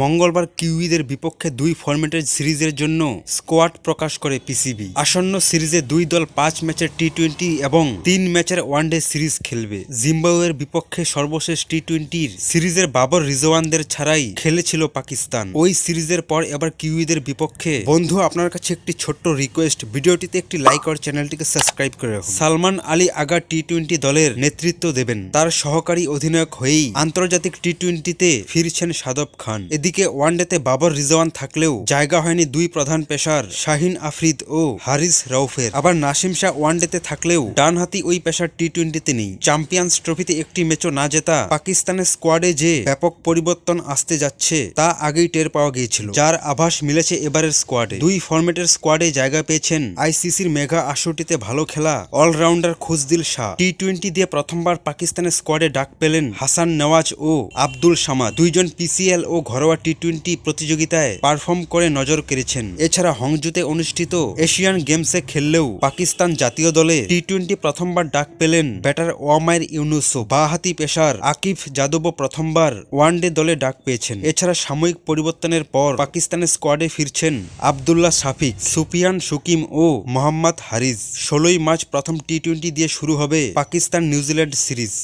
মঙ্গলবার কিউইদের বিপক্ষে দুই ফরম্যাটের সিরিজের জন্য স্কোয়াড প্রকাশ করে পিসিবি। আসন্ন সিরিজে দুই দল পাঁচ ম্যাচের টি টোয়েন্টি এবং তিন ম্যাচের ওয়ানডে সিরিজ খেলবে। জিম্বাবুয়ের বিপক্ষে সর্বশেষ টি টোয়েন্টির সিরিজের বাবর রিজওয়ানদের ছাড়াই খেলেছিল পাকিস্তান। ওই সিরিজের পর এবার কিউইদের বিপক্ষে। বন্ধু, আপনার কাছে একটি ছোট্ট রিকোয়েস্ট ভিডিওটিতে একটি লাইক আর চ্যানেলটিকে সাবস্ক্রাইব করে সালমান আলী আগা টি টোয়েন্টি দলের নেতৃত্ব দেবেন। তার সহকারী অধিনায়ক হয়েই আন্তর্জাতিক টি টোয়েন্টিতে ফিরছেন সাদব খান। এদিকে ওয়ানডেতে বাবর রিজওয়ান থাকলেও জায়গা হয়নি দুই প্রধান পেশার শাহিন আফ্রিদ ও হারিস রৌফের আবার নাসিম শাহ ওয়ানডেতে থাকলেও ডানহাতি ওই পেশার টি টোয়েন্টিতে নেই। চ্যাম্পিয়ন্স ট্রফিতে একটি ম্যাচও না জেতা পাকিস্তানের স্কোয়াডে যে ব্যাপক পরিবর্তন আসতে যাচ্ছে, তা আগেই টের পাওয়া গিয়েছিল। যার আভাস মিলেছে এবারের স্কোয়াডে। দুই ফরম্যাটের স্কোয়াডে জায়গা পেয়েছেন আইসিসির মেগা আসরটিতে ভালো খেলা allrounder Khushdil Shah. T twenty দিয়ে প্রথমবার পাকিস্তানের স্কোয়াডে ডাক পেলেন হাসান নওয়াজ ও আব্দুল সামাদ। দুইজন পিসিএল ও ঘরোয়া টি টোয়েন্টি প্রতিযোগিতায় পারফর্ম করে নজর কেড়েছেন। এছাড়া হংজুতে অনুষ্ঠিত এশিয়ান গেমসে খেললেও পাকিস্তান জাতীয় দলে টি টোয়েন্টি প্রথমবার ডাক পেলেন ব্যাটার ওয়ামায়ের ইউনুসও বাহাতি পেশার আকিফ যাদবও প্রথমবার ওয়ানডে দলে ডাক পেয়েছেন। এছাড়া সাময়িক পরিবর্তনের পর পাকিস্তানের স্কোয়াডে ফিরছেন আবদুল্লাহ শাফিক সুপিয়ান সুকিম ও মোহাম্মদ হারিজ। ষোলোই মার্চ প্রথম টি টোয়েন্টি দিয়ে শুরু হবে পাকিস্তান নিউজিল্যান্ড সিরিজ।